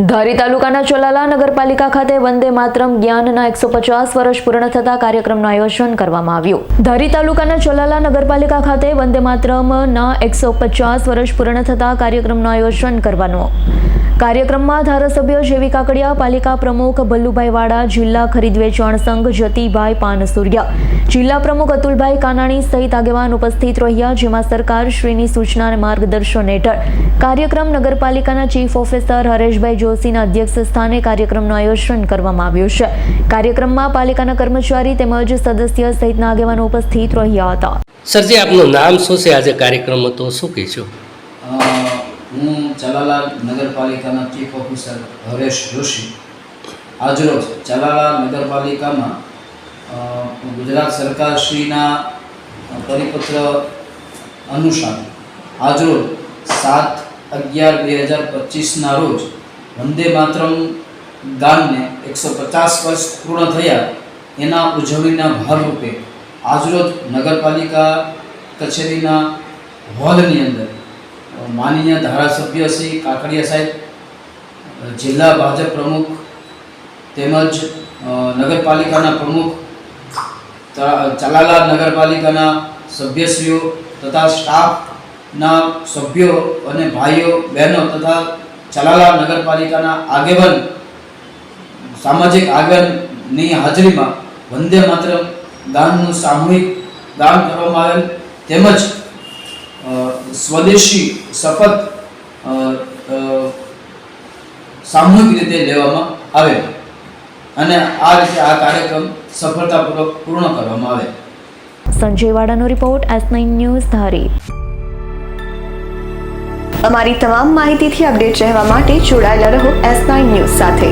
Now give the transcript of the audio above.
ધારી તાલુકાના ચોલાલા નગરપાલિકા ખાતે વંદે માતરમ જ્ઞાનના એકસો પચાસ વર્ષ પૂર્ણ થતા કાર્યક્રમનું આયોજન કરવામાં આવ્યું. ધારી તાલુકાના ચોલાલા નગરપાલિકા ખાતે વંદે માતરમના એકસો પચાસ વર્ષ પૂર્ણ થતા કાર્યક્રમનું આયોજન કરવાનું કાર્યક્રમમાં ધારાસભ્ય જેવી કાકડિયા, પાલિકા પ્રમુખ ભલ્લુભાઈ વાડા, જિલ્લા ખરીદ વેચાણ સંઘ જતીભાઈ પાનસુરિયા, જિલ્લા પ્રમુખ અતુલભાઈ કાનાણી સહિત આગેવાન ઉપસ્થિત રહ્યા, જેમાં સરકાર શ્રીની સૂચના અને માર્ગદર્શન હેઠળ કાર્યક્રમ નગરપાલિકાના ચીફ ઓફિસર હરેશભાઈ જોશીના અધ્યક્ષ સ્થાને કાર્યક્રમનું આયોજન કરવામાં આવ્યું છે. કાર્યક્રમમાં પાલિકાના કર્મચારી તેમજ સદસ્ય સહિતના આગેવાનો ઉપસ્થિત રહ્યા હતા. સરજી આપનું નામ શું છે? આજે કાર્યક્રમ હતો, શું કહેશો? હું ચલાલાલ નગરપાલિકાના ચીફ ઓફિસર હરેશ જોશી. આજરોજ ચલાલાલ નગરપાલિકામાં ગુજરાત સરકારશ્રીના પરિપત્ર અનુસાર આજરોજ સાત અગિયાર બે હજાર પચીસના રોજ વંદે માતરમ ગામને એકસો પચાસ વર્ષ પૂર્ણ થયા એના ઉજવણીના ભાગરૂપે આજરોજ નગરપાલિકા કચેરીના હોલની અંદર માનનીય ધારાસભ્ય શ્રી કાકડિયા સાહેબ, જિલ્લા ભાજપ પ્રમુખ તેમજ નગરપાલિકાના પ્રમુખ ચલાલા નગરપાલિકાના સભ્યશ્રીઓ તથા સ્ટાફના સભ્યો અને ભાઈઓ, બહેનો તથા ચલાલા નગરપાલિકાના આગેવાન, સામાજિક આગેવાનની હાજરીમાં વંદે માતરમ ગાનનું સામૂહિક ગાન કરવામાં આવેલ તેમજ સ્વદેશી શપથ સામૂહિક રીતે લેવામાં આવે અને આ રીતે આ કાર્યક્રમ સફળતાપૂર્વક પૂર્ણ કરવામાં આવે. Sanjay વાડાનો report S nine news Dhari. અમારી તમામ માહિતીથી અપડેટ રહેવા માટે જોડાયેલા રહો એસ નાઇન ન્યૂઝ સાથે.